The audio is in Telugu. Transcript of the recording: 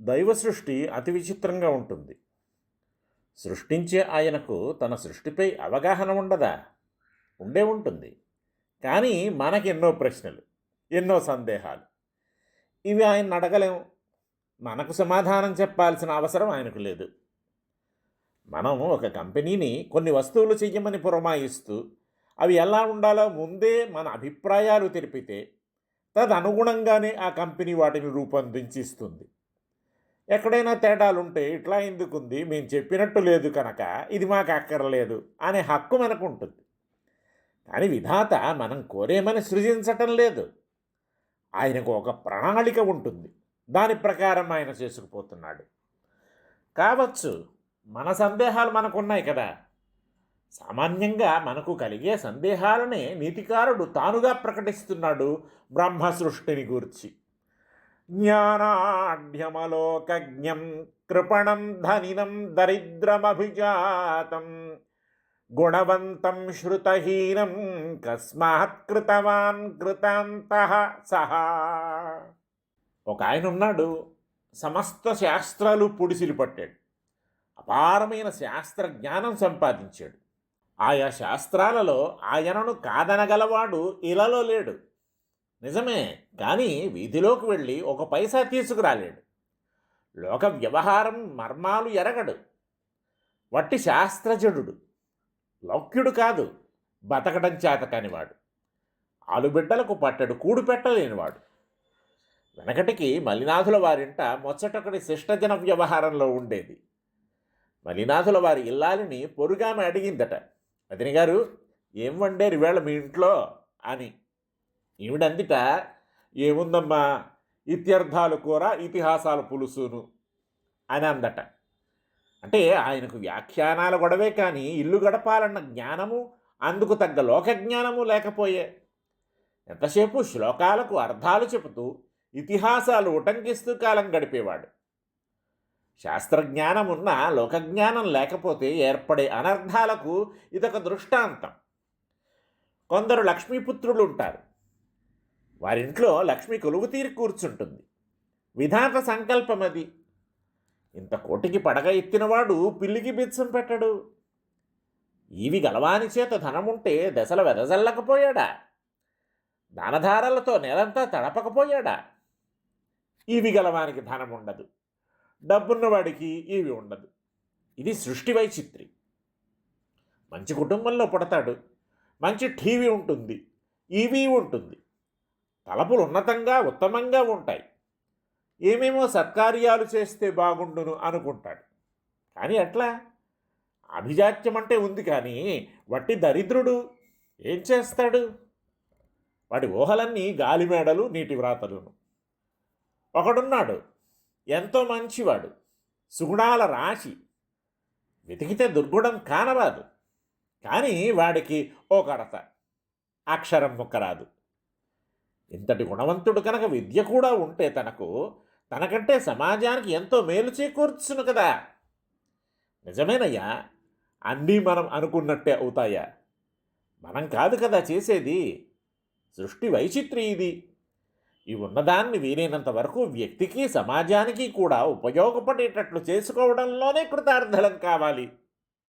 దైవ సృష్టి అతి విచిత్రంగా ఉంటుంది. సృష్టించే ఆయనకు తన సృష్టిపై అవగాహన ఉండదా? ఉండే ఉంటుంది. కానీ మనకి ఎన్నో ప్రశ్నలు ఎన్నో సందేహాలు. ఇవి ఆయన అడగలేం. మనకు సమాధానం చెప్పాల్సిన అవసరం ఆయనకు లేదు. మనం ఒక కంపెనీని కొన్ని వస్తువులు చెయ్యమని పురమాయిస్తూ అవి ఎలా ఉండాలో ముందే మన అభిప్రాయాలు తెలిపితే తదనుగుణంగానే ఆ కంపెనీ వాటిని రూపొందించిస్తుంది. ఎక్కడైనా తేడాలుంటే ఇట్లా ఎందుకుంది? మేము చెప్పినట్టు లేదు కనుక ఇది మాకు అక్కర్లేదు అనే హక్కు మనకు ఉంటుంది కానీ విధాత మనం కోరేమని సృజించటం లేదు. ఆయనకు ఒక ప్రణాళిక ఉంటుంది. దాని ప్రకారం ఆయన చేసుకుపోతున్నాడు. కావచ్చు మన సందేహాలు మనకున్నాయి కదా. సామాన్యంగా మనకు కలిగే సందేహాలనే నీతికారుడు తానుగా ప్రకటిస్తున్నాడు బ్రహ్మ సృష్టిని గూర్చి. జ్ఞానాఢ్యమలోకజ్ఞం కృపణం ధనినం దరిద్రమభిజాతం గుణవంతం శృతహీనం కస్మాత్ కృతవాన్ కృతాంత సహా. ఒక ఆయన ఉన్నాడు సమస్త శాస్త్రాలు పొడిసిలు పట్టాడు అపారమైన శాస్త్ర జ్ఞానం సంపాదించాడు. ఆయా శాస్త్రాలలో ఆయనను కాదనగలవాడు ఇలాలో లేడు. నిజమే కానీ వీధిలోకి వెళ్ళి ఒక పైసా తీసుకురాలేడు. లోక వ్యవహారం మర్మాలు ఎరగడు. వట్టి శాస్త్రజడు లౌక్యుడు కాదు బతకడం చేత కానివాడు. ఆలుబిడ్డలకు పట్టడు కూడు పెట్టలేనివాడు. వెనకటికి మలినాథుల వారింట ముచ్చటొకటి శిష్టజన వ్యవహారంలో ఉండేది. మలినాథుల వారి ఇల్లాలిని పొరుగామె అడిగిందట. అదిని గారు ఏం వండేరు ఈవేళ మీ ఇంట్లో? అని. ఈవిడందిట ఏముందమ్మా? ఇత్యర్థాలు కూర ఇతిహాసాల పులుసును అని అందట. అంటే ఆయనకు వ్యాఖ్యానాల గొడవే కానీ ఇల్లు గడపాలన్న జ్ఞానము అందుకు తగ్గ లోక జ్ఞానము లేకపోయే. ఎంతసేపు శ్లోకాలకు అర్థాలు చెబుతూ ఇతిహాసాలు ఉటంకిస్తూ కాలం గడిపేవాడు. శాస్త్రజ్ఞానం ఉన్నా లోకజ్ఞానం లేకపోతే ఏర్పడే అనర్థాలకు ఇదొక దృష్టాంతం. కొందరు లక్ష్మీపుత్రులు ఉంటారు. వారింట్లో లక్ష్మి కొలువు తీరి కూర్చుంటుంది. విధాత సంకల్పం అది ఇంత కోటికి పడగ ఎత్తినవాడు పిల్లికి బిచ్చం పెట్టడు. ఈవి గలవాని చేత ధనముంటే దశల వెదజల్లకపోయాడా? దానధారలతో నేలంతా తడపకపోయాడా? ఇవి గలవానికి ధనం ఉండదు డబ్బున్నవాడికి ఇవి ఉండదు. ఇది సృష్టి వైచిత్రి. మంచి కుటుంబంలో పుడతాడు. మంచి టీవీ ఉంటుంది. ఈవీ ఉంటుంది. తలపులు ఉన్నతంగా ఉత్తమంగా ఉంటాయి. ఏమేమో సత్కార్యాలు చేస్తే బాగుండును అనుకుంటాడు. కానీ ఎట్లా అభిజాత్యం అంటే ఉంది కానీ వట్టి దరిద్రుడు ఏం చేస్తాడు? వాడి ఊహలన్నీ గాలిమేడలు నీటి వ్రాతలును. ఒకడున్నాడు ఎంతో మంచివాడు సుగుణాల రాశి. వెతికితే దుర్గుణం కానరాదు. కానీ వాడికి ఓ కడత అక్షరం ముక్కరాదు. ఇంతటి గుణవంతుడు కనుక విద్య కూడా ఉంటే తనకు తనకంటే సమాజానికి ఎంతో మేలు చేకూర్చును కదా. నిజమేనయ్యా? అన్నీ మనం అనుకున్నట్టే అవుతాయా? మనం కాదు కదా చేసేది. సృష్టి వైచిత్రి ఇది. ఈ ఉన్నదాన్ని వీలైనంత వరకు వ్యక్తికి సమాజానికి కూడా ఉపయోగపడేటట్లు చేసుకోవడంలోనే కృతార్థలం కావాలి.